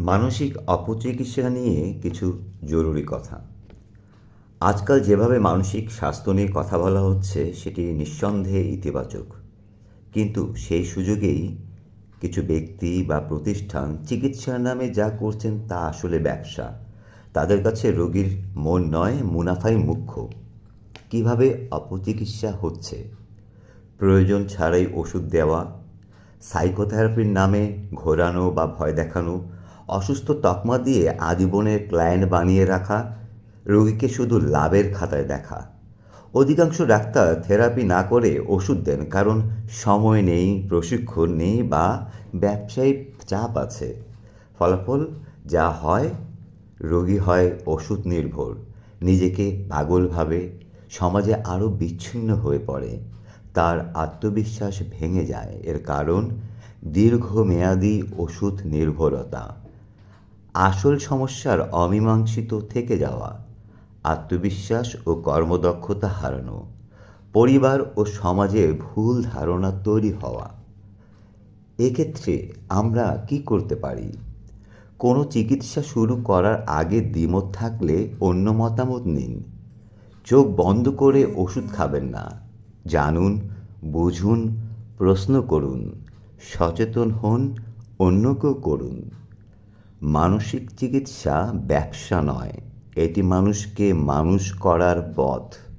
মানসিক অপচিকিৎসা নিয়ে কিছু জরুরি কথা। আজকাল যেভাবে মানসিক স্বাস্থ্য নিয়ে কথা বলা হচ্ছে, সেটি নিঃসন্দেহে ইতিবাচক। কিন্তু সেই সুযোগেই কিছু ব্যক্তি বা প্রতিষ্ঠান চিকিৎসার নামে যা করছেন তা আসলে ব্যবসা। তাদের কাছে রোগীর মন নয়, মুনাফাই মুখ্য। কীভাবে অপচিকিৎসা হচ্ছে? প্রয়োজন ছাড়াই ওষুধ দেওয়া, সাইকোথেরাপির নামে ঘোরানো বা ভয় দেখানো অসুস্থ তকমা দিয়ে আজীবনের ক্লায়েন্ট বানিয়ে রাখা, রোগীকে শুধু লাভের খাতায় দেখা। অধিকাংশ ডাক্তার থেরাপি না করে ওষুধ দেন, কারণ সময় নেই, প্রশিক্ষণ নেই বা ব্যবসায়িক চাপ আছে। ফলাফল, যা হয়, রোগী হয় ওষুধ নির্ভর। নিজেকে পাগল ভাবে, সমাজে আরও বিচ্ছিন্ন হয়ে পড়ে। তার আত্মবিশ্বাস ভেঙে যায়, এর কারণ দীর্ঘমেয়াদী ওষুধ নির্ভরতা। আসল সমস্যার অমীমাংসিত থেকে যাওয়া, আত্মবিশ্বাস ও কর্মদক্ষতা হারানো, পরিবার ও সমাজে ভুল ধারণা তৈরি হওয়া। এক্ষেত্রে আমরা কি করতে পারি? কোনো চিকিৎসা শুরু করার আগে দ্বিমত থাকলে অন্য মতামত নিন। চোখ বন্ধ করে ওষুধ খাবেন না। জানুন, বুঝুন, প্রশ্ন করুন, সচেতন হন, অন্যকেও করুন। মানসিক চিকিৎসা ব্যবসা নয়। এটি মানুষকে মানুষ করার পথ।